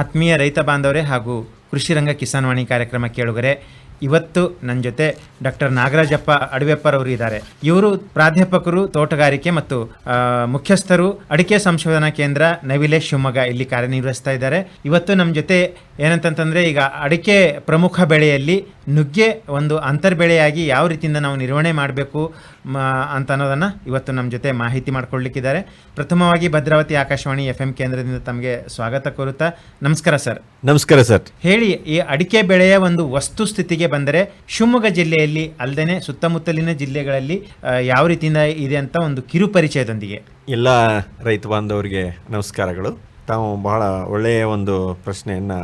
ಆತ್ಮೀಯ ರೈತ ಬಾಂಧವರೇ ಹಾಗೂ ಕೃಷಿರಂಗ ಕಿಸಾನ್ವಾಣಿ ಕಿಸಾನ್ ವಾಣಿ ಕಾರ್ಯಕ್ರಮ ಕೇಳುಗರೆ, ಇವತ್ತು ನನ್ನ ಜೊತೆ ಡಾಕ್ಟರ್ ನಾಗರಾಜಪ್ಪ ಅಡವೆಪ್ಪರವರು ಇದ್ದಾರೆ. ಇವರು ಪ್ರಾಧ್ಯಾಪಕರು, ತೋಟಗಾರಿಕೆ ಮತ್ತು ಮುಖ್ಯಸ್ಥರು. ಅಡಿಕೆ ಸಂಶೋಧನಾ ಕೇಂದ್ರ ನವಿಲೆ ಶಿವಮೊಗ್ಗ ಇಲ್ಲಿ ಕಾರ್ಯನಿರ್ವಹಿಸ್ತಾ ಇದ್ದಾರೆ. ಇವತ್ತು ನಮ್ಮ ಜೊತೆ ಏನಂತಂತಂದ್ರೆ ಈಗ ಅಡಿಕೆ ಪ್ರಮುಖ ಬೆಳೆಯಲ್ಲಿ ನುಗ್ಗೆ ಒಂದು ಅಂತರ್ಬೆಳೆಯಾಗಿ ಯಾವ ರೀತಿಯಿಂದ ನಾವು ನಿರ್ವಹಣೆ ಮಾಡಬೇಕು ಅಂತ ಅನ್ನೋದನ್ನು ಇವತ್ತು ನಮ್ಮ ಜೊತೆ ಮಾಹಿತಿ ಮಾಡ್ಕೊಳ್ಲಿಕ್ಕಿದ್ದಾರೆ. ಪ್ರಥಮವಾಗಿ ಭದ್ರಾವತಿ ಆಕಾಶವಾಣಿ ಎಫ್ ಎಂ ಕೇಂದ್ರದಿಂದ ತಮಗೆ ಸ್ವಾಗತ ಕೋರುತ್ತಾ ನಮಸ್ಕಾರ ಸರ್. ನಮಸ್ಕಾರ ಸರ್. ಹೇಳಿ ಈ ಅಡಿಕೆ ಬೆಳೆಯ ಒಂದು ವಸ್ತುಸ್ಥಿತಿಗೆ ಬಂದರೆ ಶಿವಮೊಗ್ಗ ಜಿಲ್ಲೆಯಲ್ಲಿ ಅಲ್ಲದೆ ಸುತ್ತಮುತ್ತಲಿನ ಜಿಲ್ಲೆಗಳಲ್ಲಿ ಯಾವ ರೀತಿಯಿಂದ ಇದೆ ಅಂತ ಒಂದು ಕಿರು ಪರಿಚಯದೊಂದಿಗೆ. ಎಲ್ಲ ರೈತ ಬಾಂಧವರಿಗೆ ನಮಸ್ಕಾರಗಳು. ತಾವು ಬಹಳ ಒಳ್ಳೆಯ ಒಂದು ಪ್ರಶ್ನೆಯನ್ನು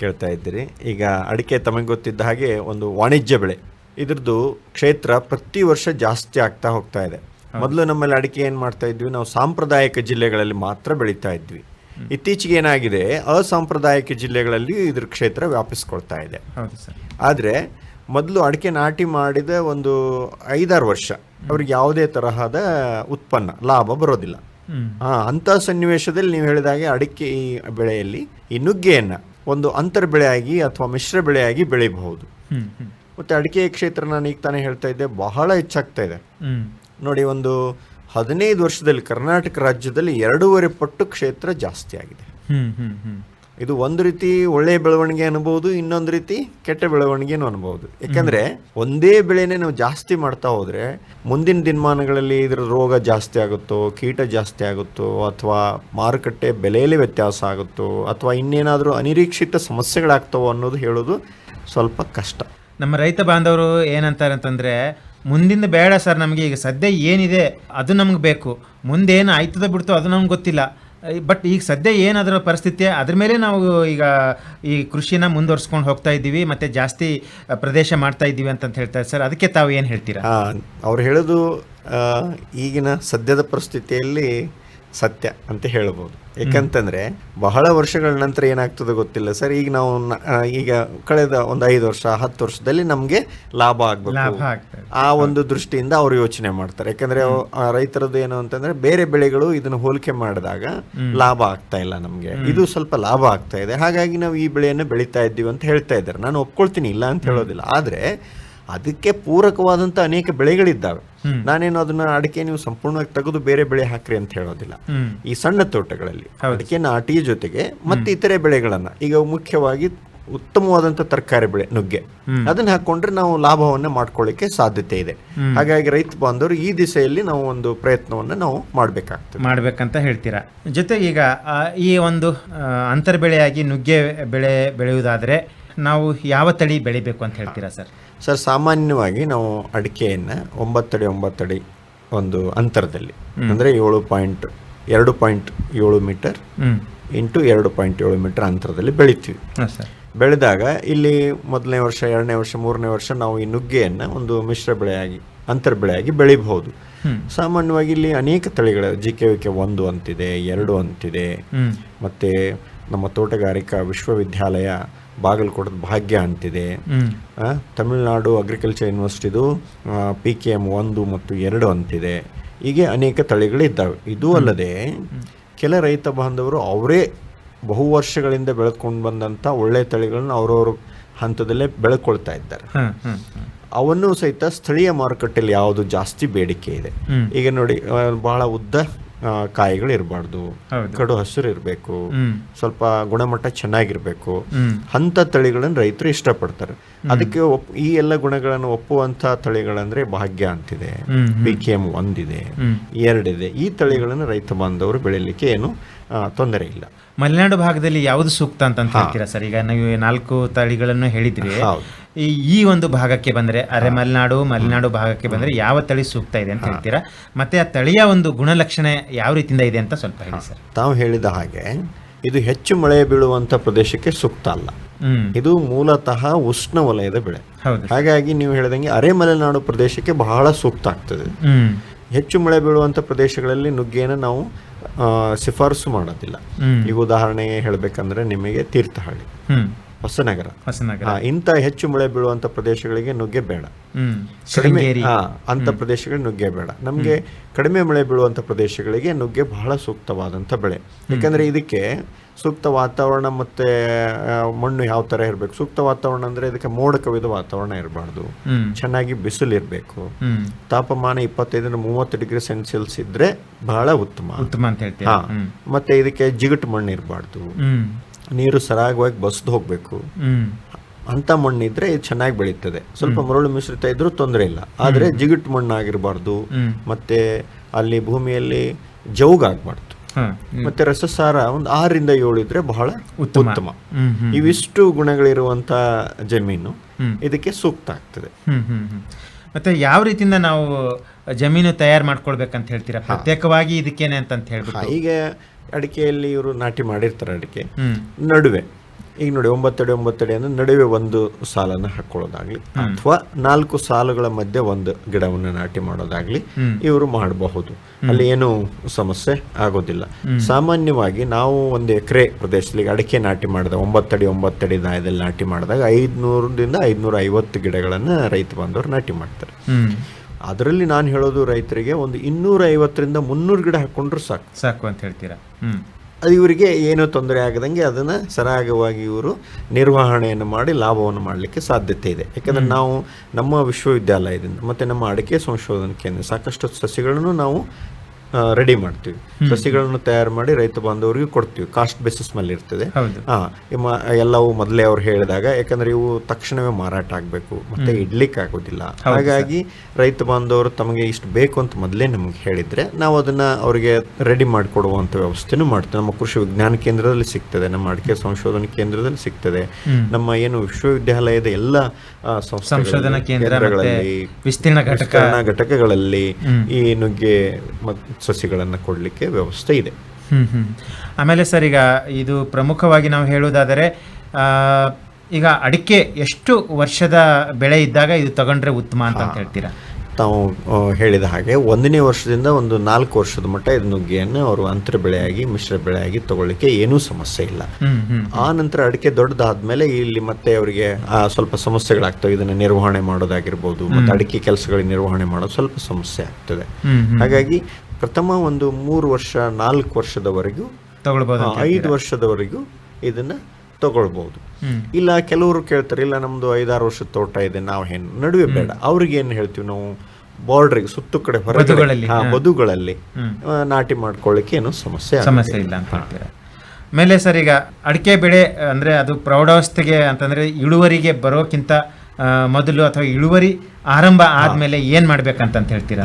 ಕೇಳ್ತಾ ಇದ್ದೀರಿ. ಈಗ ಅಡಿಕೆ ತಮಗೆ ಗೊತ್ತಿದ್ದ ಹಾಗೆ ಒಂದು ವಾಣಿಜ್ಯ ಬೆಳೆ. ಇದ್ರದ್ದು ಕ್ಷೇತ್ರ ಪ್ರತಿ ವರ್ಷ ಜಾಸ್ತಿ ಆಗ್ತಾ ಹೋಗ್ತಾ ಇದೆ. ಮೊದಲು ನಮ್ಮಲ್ಲಿ ಅಡಿಕೆ ಏನು ಮಾಡ್ತಾ ಇದ್ವಿ? ನಾವು ಸಾಂಪ್ರದಾಯಿಕ ಜಿಲ್ಲೆಗಳಲ್ಲಿ ಮಾತ್ರ ಬೆಳೀತಾ ಇದ್ವಿ. ಇತ್ತೀಚೆಗೆ ಏನಾಗಿದೆ? ಅಸಾಂಪ್ರದಾಯಿಕ ಜಿಲ್ಲೆಗಳಲ್ಲಿ ಇದ್ರ ಕ್ಷೇತ್ರ ವ್ಯಾಪಿಸ್ಕೊಳ್ತಾ ಇದೆ. ಆದರೆ ಮೊದಲು ಅಡಿಕೆ ನಾಟಿ ಮಾಡಿದ ಒಂದು ಐದಾರು ವರ್ಷ ಅವ್ರಿಗೆ ಯಾವುದೇ ತರಹದ ಉತ್ಪನ್ನ ಲಾಭ ಬರೋದಿಲ್ಲ. ಹಾ ಅಂತ ಅಂಥ ಸನ್ನಿವೇಶದಲ್ಲಿ ನೀವು ಹೇಳಿದಾಗೆ ಅಡಿಕೆ ಈ ಬೆಳೆಯಲ್ಲಿ ಈ ನುಗ್ಗೆಯನ್ನು ಒಂದು ಅಂತರ ಬೆಳೆಯಾಗಿ ಅಥವಾ ಮಿಶ್ರ ಬೆಳೆಯಾಗಿ ಬೆಳಿಬಹುದು. ಮತ್ತೆ ಅಡಿಕೆ ಕ್ಷೇತ್ರ ನಾನು ಈಗ ತಾನೇ ಹೇಳ್ತಾ ಇದ್ದೆ ಬಹಳ ಹೆಚ್ಚಾಗ್ತಾ ಇದೆ. ನೋಡಿ ಒಂದು ಹದಿನೈದು ವರ್ಷದಲ್ಲಿ ಕರ್ನಾಟಕ ರಾಜ್ಯದಲ್ಲಿ ಎರಡೂವರೆ ಪಟ್ಟು ಕ್ಷೇತ್ರ ಜಾಸ್ತಿ ಆಗಿದೆ ಇದು ಒಂದು ರೀತಿ ಒಳ್ಳೆಯ ಬೆಳವಣಿಗೆ ಅನ್ಬೋದು ಇನ್ನೊಂದು ರೀತಿ ಕೆಟ್ಟ ಬೆಳವಣಿಗೆನೂ ಅನ್ಬೋದು. ಯಾಕಂದ್ರೆ ಒಂದೇ ಬೆಳೆನೇ ನಾವು ಜಾಸ್ತಿ ಮಾಡ್ತಾ ಹೋದ್ರೆ ಮುಂದಿನ ದಿನಮಾನಗಳಲ್ಲಿ ಇದರ ರೋಗ ಜಾಸ್ತಿ ಆಗುತ್ತೋ ಕೀಟ ಜಾಸ್ತಿ ಆಗುತ್ತೋ ಅಥವಾ ಮಾರುಕಟ್ಟೆ ಬೆಲೆಯಲ್ಲಿ ವ್ಯತ್ಯಾಸ ಆಗುತ್ತೋ ಅಥವಾ ಇನ್ನೇನಾದರೂ ಅನಿರೀಕ್ಷಿತ ಸಮಸ್ಯೆಗಳಾಗ್ತವೋ ಅನ್ನೋದು ಹೇಳೋದು ಸ್ವಲ್ಪ ಕಷ್ಟ. ನಮ್ಮ ರೈತ ಬಾಂಧವರು ಏನಂತಾರೆ ಅಂತಂದ್ರೆ ಮುಂದಿಂದ ಬೇಡ ಸರ್ ನಮಗೆ ಈಗ ಸದ್ಯ ಏನಿದೆ ಅದು ನಮ್ಗೆ ಬೇಕು. ಮುಂದೇನು ಆಯ್ತದ ಬಿಡ್ತು ಅದು ನಮ್ಗೆ ಗೊತ್ತಿಲ್ಲ. ಬಟ್ ಈಗ ಸದ್ಯ ಏನಾದರೂ ಪರಿಸ್ಥಿತಿ, ಅದ್ರ ಮೇಲೆ ನಾವು ಈಗ ಈ ಕೃಷಿನ ಮುಂದುವರ್ಸ್ಕೊಂಡು ಹೋಗ್ತಾ ಇದ್ದೀವಿ, ಮತ್ತೆ ಜಾಸ್ತಿ ಪ್ರದೇಶ ಮಾಡ್ತಾ ಇದ್ದೀವಿ ಅಂತ ಹೇಳ್ತಾರೆ ಸರ್. ಅದಕ್ಕೆ ತಾವು ಏನು ಹೇಳ್ತೀರಾ? ಅವ್ರು ಹೇಳೋದು ಈಗಿನ ಸದ್ಯದ ಪರಿಸ್ಥಿತಿಯಲ್ಲಿ ಸತ್ಯ ಅಂತ ಹೇಳ್ಬೋದು. ಯಾಕಂತಂದ್ರೆ ಬಹಳ ವರ್ಷಗಳ ನಂತರ ಏನಾಗ್ತದೆ ಗೊತ್ತಿಲ್ಲ ಸರ್. ಈಗ ನಾವು ಈಗ ಕಳೆದ ಒಂದು ಐದು ವರ್ಷ ಹತ್ತು ವರ್ಷದಲ್ಲಿ ನಮಗೆ ಲಾಭ ಆಗಬೇಕು. ಆ ಒಂದು ದೃಷ್ಟಿಯಿಂದ ಅವರು ಯೋಚನೆ ಮಾಡ್ತಾರೆ. ಯಾಕಂದ್ರೆ ರೈತರದ್ದು ಏನು ಅಂತಂದ್ರೆ ಬೇರೆ ಬೆಳೆಗಳು ಇದನ್ನ ಹೋಲಿಕೆ ಮಾಡಿದಾಗ ಲಾಭ ಆಗ್ತಾ ಇಲ್ಲ ನಮಗೆ. ಇದು ಸ್ವಲ್ಪ ಲಾಭ ಆಗ್ತಾ ಇದೆ. ಹಾಗಾಗಿ ನಾವು ಈ ಬೆಳೆಯನ್ನು ಬೆಳೀತಾ ಇದ್ದೀವಿ ಅಂತ ಹೇಳ್ತಾ ಇದ್ದಾರೆ. ನಾನು ಒಪ್ಕೊಳ್ತೀನಿ ಇಲ್ಲ ಅಂತ ಹೇಳೋದಿಲ್ಲ. ಆದ್ರೆ ಅದಕ್ಕೆ ಪೂರಕವಾದಂತ ಅನೇಕ ಬೆಳೆಗಳಿದ್ದಾವೆ. ನಾನೇನು ಅದನ್ನ ಅಡಿಕೆ ನೀವು ಸಂಪೂರ್ಣವಾಗಿ ತೆಗೆದು ಬೇರೆ ಬೆಳೆ ಹಾಕ್ರಿ ಅಂತ ಹೇಳೋದಿಲ್ಲ. ಈ ಸಣ್ಣ ತೋಟಗಳಲ್ಲಿ ಅದಕ್ಕೆ ನಾಟಿ ಜೊತೆಗೆ ಮತ್ತೆ ಇತರೆ ಬೆಳೆಗಳನ್ನ. ಈಗ ಮುಖ್ಯವಾಗಿ ಉತ್ತಮವಾದಂತ ತರಕಾರಿ ಬೆಳೆ ನುಗ್ಗೆ. ಅದನ್ನ ಹಾಕೊಂಡ್ರೆ ನಾವು ಲಾಭವನ್ನ ಮಾಡ್ಕೊಳ್ಳಿಕ್ಕೆ ಸಾಧ್ಯತೆ ಇದೆ. ಹಾಗಾಗಿ ರೈತ ಬಾಂಧವರು ಈ ದಿಸೆಯಲ್ಲಿ ನಾವು ಒಂದು ಪ್ರಯತ್ನವನ್ನ ನಾವು ಮಾಡ್ಬೇಕಾಗ್ತದೆ. ಮಾಡ್ಬೇಕಂತ ಹೇಳ್ತೀರಾ? ಜೊತೆಗೆ ಈಗ ಈ ಒಂದು ಅಂತರ್ಬೆಳೆಯಾಗಿ ನುಗ್ಗೆ ಬೆಳೆ ಬೆಳೆಯುವುದಾದ್ರೆ ನಾವು ಯಾವ ತಳಿ ಬೆಳಿಬೇಕು ಅಂತ ಹೇಳ್ತೀರಾ ಸರ್? ಸರ್ ಸಾಮಾನ್ಯವಾಗಿ ನಾವು ಅಡಿಕೆಯನ್ನು ಒಂಬತ್ತಡಿ ಒಂಬತ್ತಡಿ ಒಂದು ಅಂತರದಲ್ಲಿ ಅಂದ್ರೆ ಏಳು ಪಾಯಿಂಟ್ ಎರಡು ಪಾಯಿಂಟ್ ಏಳು ಮೀಟರ್ ಇಂಟು ಎರಡು ಪಾಯಿಂಟ್ ಏಳು ಮೀಟರ್ ಅಂತರದಲ್ಲಿ ಬೆಳಿತೀವಿ. ಬೆಳೆದಾಗ ಇಲ್ಲಿ ಮೊದಲನೇ ವರ್ಷ ಎರಡನೇ ವರ್ಷ ಮೂರನೇ ವರ್ಷ ನಾವು ಈ ನುಗ್ಗೆಯನ್ನು ಒಂದು ಮಿಶ್ರ ಬೆಳೆಯಾಗಿ ಅಂತರ ಬೆಳೆಯಾಗಿ ಬೆಳಿಬಹುದು. ಸಾಮಾನ್ಯವಾಗಿ ಇಲ್ಲಿ ಅನೇಕ ತಳಿಗಳ ಜಿ ಕೆ ವಿ ಕೆ ಒಂದು ಅಂತಿದೆ ಎರಡು ಅಂತಿದೆ ಮತ್ತೆ ನಮ್ಮ ತೋಟಗಾರಿಕಾ ವಿಶ್ವವಿದ್ಯಾಲಯ ಬಾಗಲಕೋಟದ ಭಾಗ್ಯ ಅಂತಿದೆ. ತಮಿಳುನಾಡು ಅಗ್ರಿಕಲ್ಚರ್ ಯೂನಿವರ್ಸಿಟಿದು ಪಿ ಕೆ ಎಂ ಒಂದು ಮತ್ತು ಎರಡು ಅಂತಿದೆ. ಹೀಗೆ ಅನೇಕ ತಳಿಗಳಿದ್ದಾವೆ. ಇದು ಅಲ್ಲದೆ ಕೆಲ ರೈತ ಬಾಂಧವರು ಅವರೇ ಬಹು ವರ್ಷಗಳಿಂದ ಬೆಳೆದುಕೊಂಡು ಬಂದಂಥ ಒಳ್ಳೆಯ ತಳಿಗಳನ್ನ ಅವರವ್ರ ಹಂತದಲ್ಲೇ ಬೆಳ್ಕೊಳ್ತಾ ಇದ್ದಾರೆ. ಅವನ್ನು ಸಹಿತ ಸ್ಥಳೀಯ ಮಾರುಕಟ್ಟೆಯಲ್ಲಿ ಯಾವುದು ಜಾಸ್ತಿ ಬೇಡಿಕೆ ಇದೆ. ಈಗ ನೋಡಿ ಬಹಳ ಉದ್ದ ಕಾಯಿಗಳು ಇರಬಾರ್ದು. ಕಡು ಹಸಿರು ಇರಬೇಕು. ಸ್ವಲ್ಪ ಗುಣಮಟ್ಟ ಚೆನ್ನಾಗಿರಬೇಕು. ಅಂತ ಅಂಥ ತಳಿಗಳನ್ನು ರೈತರು ಇಷ್ಟಪಡ್ತಾರೆ. ಅದಕ್ಕೆ ಈ ಎಲ್ಲ ಗುಣಗಳನ್ನು ಒಪ್ಪುವಂಥ ತಳಿಗಳಂದ್ರೆ ಭಾಗ್ಯ ಅಂತಿದೆ. ಬಿ ಪಿ ಕೆ ಎಂ ಒಂದಿದೆ. ಎರಡಿದೆ. ಈ ತಳಿಗಳನ್ನು ರೈತ ಬಾಂಧವರು ಬೆಳಿಲಿಕ್ಕೆ ಏನು ತೊಂದರೆ ಇಲ್ಲ. ಮಲೆನಾಡು ಭಾಗದಲ್ಲಿ ಯಾವುದು ಸೂಕ್ತ ಅಂತ ಹೇಳ್ತೀರಾ ಸರ್? ಈಗ ನೀವು ನಾಲ್ಕು ತಳಿಗಳನ್ನು ಹೇಳಿದ್ರಿ. ಈ ಈ ಒಂದು ಭಾಗಕ್ಕೆ ಬಂದ್ರೆ ಅರೆ ಮಲೆನಾಡು ಮಲೆನಾಡು ಭಾಗಕ್ಕೆ ಬಂದ್ರೆ ಯಾವ ತಳಿ ಸೂಕ್ತ ಇದೆ ಅಂತ ಹೇಳ್ತೀರಾ? ಮತ್ತೆ ಆ ತಳಿಯ ಒಂದು ಗುಣಲಕ್ಷಣ ಯಾವ ರೀತಿಯಿಂದ ಇದೆ ಅಂತ ಸ್ವಲ್ಪ ಹೇಳಿ ಸರ್. ತಾವು ಹೇಳಿದ ಹಾಗೆ ಇದು ಹೆಚ್ಚು ಮಳೆ ಬೀಳುವಂಥ ಪ್ರದೇಶಕ್ಕೆ ಸೂಕ್ತ ಅಲ್ಲ. ಇದು ಮೂಲತಃ ಉಷ್ಣ ವಲಯದ ಬೆಳೆ. ಹಾಗಾಗಿ ನೀವು ಹೇಳಿದಂಗೆ ಅರೆ ಮಲೆನಾಡು ಪ್ರದೇಶಕ್ಕೆ ಬಹಳ ಸೂಕ್ತ ಆಗ್ತದೆ. ಹೆಚ್ಚು ಮಳೆ ಬೀಳುವಂಥ ಪ್ರದೇಶಗಳಲ್ಲಿ ನುಗ್ಗೆಯನ್ನು ನಾವು ಶಿಫಾರಸು ಮಾಡೋದಿಲ್ಲ. ಈಗ ಉದಾಹರಣೆ ಹೇಳಬೇಕಂದ್ರೆ ನಿಮಗೆ ತೀರ್ಥಹಳ್ಳಿ ಹೊಸನಗರ. ಇಂತ ಇಂಥ ಹೆಚ್ಚು ಮಳೆ ಬೀಳುವಂತ ಪ್ರದೇಶಗಳಿಗೆ ನುಗ್ಗೆ ಬೇಡ. ಕಡಿಮೆ ಅಂತ ಪ್ರದೇಶಗಳಿಗೆ ನುಗ್ಗೆ ಬೇಡ. ನಮಗೆ ಕಡಿಮೆ ಮಳೆ ಬೀಳುವಂತ ಪ್ರದೇಶಗಳಿಗೆ ನುಗ್ಗೆ ಬಹಳ ಸೂಕ್ತವಾದಂತ ಬೆಳೆ. ಯಾಕಂದ್ರೆ ಇದಕ್ಕೆ ಸೂಕ್ತ ವಾತಾವರಣ ಮತ್ತೆ ಮಣ್ಣು ಯಾವ ತರ ಇರಬೇಕು? ಸೂಕ್ತ ವಾತಾವರಣ ಅಂದ್ರೆ ಇದಕ್ಕೆ ಮೋಡ ಕವಿದ ವಾತಾವರಣ ಇರಬಾರ್ದು. ಚೆನ್ನಾಗಿ ಬಿಸಿಲು ಇರಬೇಕು ತಾಪಮಾನ ಇಪ್ಪತ್ತೈದರಿಂದ ಮೂವತ್ತು ಡಿಗ್ರಿ ಸೆಲ್ಸಿಯಸ್ ಇದ್ರೆ ಬಹಳ ಉತ್ತಮ. ಉತ್ತಮ ಅಂತ ಹೇಳ್ತೀವಿ ಮತ್ತೆ ಇದಕ್ಕೆ ಜಿಗಟ್ ಮಣ್ಣು ಇರಬಾರ್ದು. ನೀರು ಸರಾಗವಾಗಿ ಬಸ್ದು ಹೋಗ್ಬೇಕು. ಅಂತ ಮಣ್ಣಿದ್ರೆ ಇದು ಚೆನ್ನಾಗಿ ಬೆಳೀತದೆ. ಸ್ವಲ್ಪ ಮರಳು ಮಿಶ್ರಿತ ಇದ್ರೂ ತೊಂದರೆ ಇಲ್ಲ. ಆದ್ರೆ ಜಿಗಟ್ ಮಣ್ಣು ಆಗಿರಬಾರ್ದು ಮತ್ತೆ ಅಲ್ಲಿ ಭೂಮಿಯಲ್ಲಿ ಜೌಗ್ ಹಾ ಮತ್ತೆ ರಸಸಾರ ಒಂದು ಆರರಿಂದ ಏಳು ಇದ್ರೆ ಬಹಳ ಉತ್ತಮ. ಇವಿಷ್ಟು ಗುಣಗಳಿರುವಂತ ಜಮೀನು ಇದಕ್ಕೆ ಸೂಕ್ತ ಆಗ್ತದೆ. ಹ್ಮ್ ಹ್ಮ್ ಹ್ಮ್. ಮತ್ತೆ ಯಾವ ರೀತಿಯಿಂದ ನಾವು ಜಮೀನು ತಯಾರು ಮಾಡ್ಕೊಳ್ಬೇಕಂತ ಹೇಳ್ತೀರಾ? ಪ್ರತ್ಯೇಕವಾಗಿ ಇದಕ್ಕೇನೆ ಅಂತ ಹೇಳ್ಬೇಕು ಹೇಳ್ಬಿಟ್ಟು ಈಗ ಅಡಿಕೆಯಲ್ಲಿ ಇವರು ನಾಟಿ ಮಾಡಿರ್ತಾರೆ ಅಡಿಕೆ. ನಡುವೆ. ಈಗ ನೋಡಿ ಒಂಬತ್ತಡಿ ಒಂಬತ್ತಡಿ ಅಂದ್ರೆ ನಡುವೆ ಒಂದು ಸಾಲನ್ನ ಹಾಕೊಳ್ಳೋದಾಗ್ಲಿ. ಅಥವಾ ನಾಲ್ಕು ಸಾಲುಗಳ ಮಧ್ಯೆ ಒಂದು ಗಿಡವನ್ನು ನಾಟಿ ಮಾಡೋದಾಗ್ಲಿ. ಇವರು ಮಾಡಬಹುದು. ಅಲ್ಲಿ ಏನು ಸಮಸ್ಯೆ ಆಗೋದಿಲ್ಲ. ಸಾಮಾನ್ಯವಾಗಿ ನಾವು ಒಂದು ಎಕರೆ ಪ್ರದೇಶದಲ್ಲಿ ಅಡಿಕೆ ನಾಟಿ ಮಾಡಿದ ಒಂಬತ್ತಡಿ ಒಂಬತ್ತಡಿ ದಾಯದಲ್ಲಿ ನಾಟಿ ಮಾಡಿದಾಗ ಐದ್ನೂರದಿಂದ ಐದ್ನೂರ ಐವತ್ತು ಗಿಡಗಳನ್ನು ರೈತ ಬಾಂಧವರು ನಾಟಿ ಮಾಡ್ತಾರೆ. ಅದರಲ್ಲಿ ನಾನು ಹೇಳೋದು ರೈತರಿಗೆ ಒಂದು ಇನ್ನೂರ ಐವತ್ತರಿಂದ ಮುನ್ನೂರು ಗಿಡ ಹಾಕೊಂಡ್ರು ಸಾಕು. ಸಾಕು ಅಂತ ಹೇಳ್ತೀರಾ? ಇವರಿಗೆ ಏನೂ ತೊಂದರೆ ಆಗದಂಗೆ ಅದನ್ನು ಸರಾಗವಾಗಿ ಇವರು ನಿರ್ವಹಣೆಯನ್ನು ಮಾಡಿ ಲಾಭವನ್ನು ಮಾಡಲಿಕ್ಕೆ ಸಾಧ್ಯತೆ ಇದೆ. ಯಾಕಂದರೆ ನಾವು ನಮ್ಮ ವಿಶ್ವವಿದ್ಯಾಲಯದಿಂದ ಮತ್ತು ನಮ್ಮ ಅಡಿಕೆ ಸಂಶೋಧನೆ ಕೇಂದ್ರ ಸಾಕಷ್ಟು ಸಸಿಗಳನ್ನು ನಾವು ರೆಡಿ ಮಾಡ್ತೀವಿ. ಸಸಿಗಳನ್ನು ತಯಾರು ಮಾಡಿ ರೈತ ಬಾಂಧವರಿಗೆ ಕೊಡ್ತೀವಿ. ಕಾಸ್ಟ್ ಬೇಸಿಸ್ ಮೇಲೆ ಇರ್ತದೆ. ಎಲ್ಲವೂ ಮೊದಲೇ ಅವ್ರು ಹೇಳಿದಾಗ ಯಾಕಂದ್ರೆ ಇವು ತಕ್ಷಣವೇ ಮಾರಾಟ ಆಗಬೇಕು. ಮತ್ತೆ ಇಡ್ಲಿಕ್ಕೆ ಆಗೋದಿಲ್ಲ. ಹಾಗಾಗಿ ರೈತ ಬಾಂಧವರು ತಮಗೆ ಇಷ್ಟು ಬೇಕು ಅಂತ ಮೊದಲೇ ನಮಗೆ ಹೇಳಿದ್ರೆ ನಾವು ಅದನ್ನ ಅವರಿಗೆ ರೆಡಿ ಮಾಡಿಕೊಡುವಂತ ವ್ಯವಸ್ಥೆನೂ ಮಾಡ್ತೇವೆ. ನಮ್ಮ ಕೃಷಿ ವಿಜ್ಞಾನ ಕೇಂದ್ರದಲ್ಲಿ ಸಿಗ್ತದೆ. ನಮ್ಮ ಅಡಿಕೆ ಸಂಶೋಧನಾ ಕೇಂದ್ರದಲ್ಲಿ ಸಿಗ್ತದೆ. ನಮ್ಮ ಏನು ವಿಶ್ವವಿದ್ಯಾಲಯದ ಎಲ್ಲ ಸಂಶೋಧನಾ ಕೇಂದ್ರಗಳಲ್ಲಿ ವಿಸ್ತೀರ್ಣ ಘಟಕ. ಘಟಕಗಳಲ್ಲಿ ಈ ನುಗ್ಗೆ ಸಸಿಗಳನ್ನು ಕೊಡಲಿಕ್ಕೆ ವ್ಯವಸ್ಥೆ ಇದೆ. ಹ್ಮ್ ಹ್ಮ್. ಆಮೇಲೆ ಸರ್ ಈಗ ಇದು ಪ್ರಮುಖವಾಗಿ ನಾವು ಹೇಳುವುದಾದರೆ ಈಗ ಅಡಿಕೆ ಎಷ್ಟು ವರ್ಷದ ಬೆಳೆ ಇದ್ದಾಗ ಇದು ತಗೊಂಡ್ರೆ ಉತ್ತಮ ಅಂತ ಅಂತ ಹೇಳ್ತೀರಾ? ತಾವು ಹೇಳಿದ ಹಾಗೆ ಒಂದನೇ ವರ್ಷದಿಂದ ಒಂದು ನಾಲ್ಕು ವರ್ಷದ ಮಟ್ಟ ಇದು ನುಗ್ಗೆಯನ್ನು ಅವರು ಅಂತರ ಬೆಳೆಯಾಗಿ ಮಿಶ್ರ ಬೆಳೆಯಾಗಿ ತಗೊಳ್ಳಿಕ್ಕೆ ಏನೂ ಸಮಸ್ಯೆ ಇಲ್ಲ. ಆ ನಂತರ ಅಡಿಕೆ ದೊಡ್ಡದಾದ್ಮೇಲೆ ಇಲ್ಲಿ ಮತ್ತೆ ಅವರಿಗೆ ಆ, ಸ್ವಲ್ಪ ಸಮಸ್ಯೆಗಳಾಗ್ತವೆ. ಇದನ್ನ ನಿರ್ವಹಣೆ ಮಾಡೋದಾಗಿರ್ಬೋದು ಮತ್ತೆ ಅಡಿಕೆ ಕೆಲಸಗಳಿಗೆ ನಿರ್ವಹಣೆ ಮಾಡೋದು ಸ್ವಲ್ಪ ಸಮಸ್ಯೆ ಆಗ್ತದೆ. ಹಾಗಾಗಿ ಪ್ರಥಮ ಒಂದು ಮೂರು ವರ್ಷ ನಾಲ್ಕು ವರ್ಷದವರೆಗೂ ತಗೊಳ್ಬೋದು ಐದು ವರ್ಷದವರೆಗೂ ಇದನ್ನ ತಗೊಳ್ಬಹುದು ಇಲ್ಲ ಕೆಲವರು ಕೇಳ್ತಾರೆ ಇಲ್ಲ ನಮ್ದು ಐದಾರು ವರ್ಷದ ತೋಟ ಇದೆ ನಾವು ಏನು ನಡುವೆ ಬೇಡ. ಅವ್ರಿಗೆ ಏನು ಹೇಳ್ತೀವಿ ನಾವು? ಬಾರ್ಡ್ರಿಗೆ ಸುತ್ತು ಕಡೆ ಹೊರಗಡೆ ಬದುಗಳಲ್ಲಿ, ನಾಟಿ ಮಾಡ್ಕೊಳ್ಳಿಕ್ಕೆ ಏನು ಸಮಸ್ಯೆ. ಸಮಸ್ಯೆ ಇಲ್ಲ ಅಂತ ಹೇಳ್ತೀರಾ? ಆಮೇಲೆ ಸರ್ ಈಗ ಅಡಿಕೆ ಬೆಳೆ ಅಂದ್ರೆ ಅದು ಪ್ರೌಢಾವಸ್ಥೆಗೆ ಅಂತಂದ್ರೆ ಇಳುವರಿಗೆ ಬರೋಕ್ಕಿಂತ ಮೊದಲು ಅಥವಾ ಇಳುವರಿ ಆರಂಭ ಆದ್ಮೇಲೆ ಏನ್ ಮಾಡ್ಬೇಕಂತ ಅಂತ ಹೇಳ್ತೀರಾ.